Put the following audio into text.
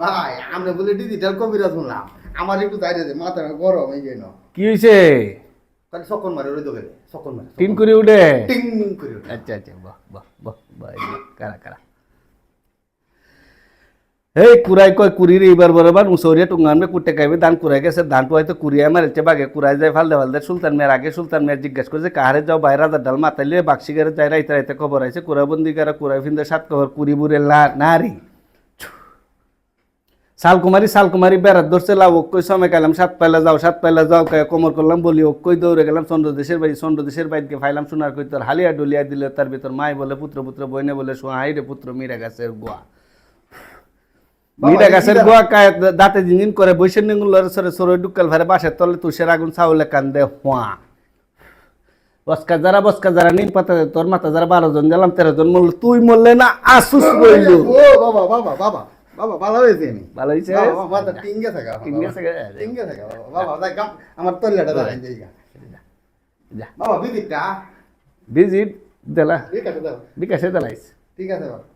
ভাই আমরা বলে ডিজিটাল কবিরাজ শুনলাম। আমার একটু দাঁড়িয়ে আছে মাথা গরম এই জন্য। কি হয়েছে তাহলে সকন মারে সকন মারে টিন করে উঠে? টিং করে উঠে। আচ্ছা আচ্ছা বাহ বাহ বাহ বাহ, কারা কারা? এই কুরাই কয় কুরির এইবার বরাবর মুসৌরিয়া টুঙ্গানবে কুটে খাইবে ধান কুরাই গেছে ধান পাইতে কুরিয়া মারেছে বাগে কুরাই যায় ফালদে ফালদে। সুলতান মেয়ের আগে সুলতান মেয়ের জিজ্ঞেস করছে, কাহারে যাও বাইরে রাজার ডাল মাতাইলে বাক্সি গেরে যাই, রাইতে রাইতে খবর আইছে কুরাবন্দি গারা কুরাই ফিন্দে সাত খবর কুরি বুড়ে নারী। শালকুমারি শালকুমারি বেড়াত ধরছে লাভ অক্ষয় সময় গেলাম সাত পাইলা যাও, সাত পাইলা যাও, কায় কোমর করলাম, বলি অক্ষয় দৌড়ে গেলাম চন্দ্রদেশের বাড়ি চন্দ্রদেশের বাড়িকে ফাইলাম সোনার কই তোর হালিয়া ডলিয়া দিলে তার ভিতর মাই বলে, পুত্র পুত্র বইনে বলে সোহা হাই রে পুত্র, মিরা গাছের গোয়া। মিরা গাছের গোয়া কায় দাঁতে জিনিন করে বৈশের নিগুলোর সরে সরে ডুকাল ভারে বাসের তলে তুষের আগুন চাউলে কান্দে হোয়া। বসকা যারা বসকা যারা নিম পাতা তোর মাথা যারা বারো জন গেলাম তেরো জন মরল তুই মরলে না আসুস রইলু। ও বাবা বাবা বাবা বাবা ভালো হয়েছে আমি ভালো হয়েছে? বাবা, বাবা, মাথা টিঙ্গে থাকা টিঙ্গে থাকা? টিঙ্গে থাকা বাবা বাবা আমার তল্লাটা দাঁড়াই যাই যা বাবা বিদিকটা ভিজিট দিলা। ঠিক আছে বিকাশে দিলাইস। ঠিক আছে বাবা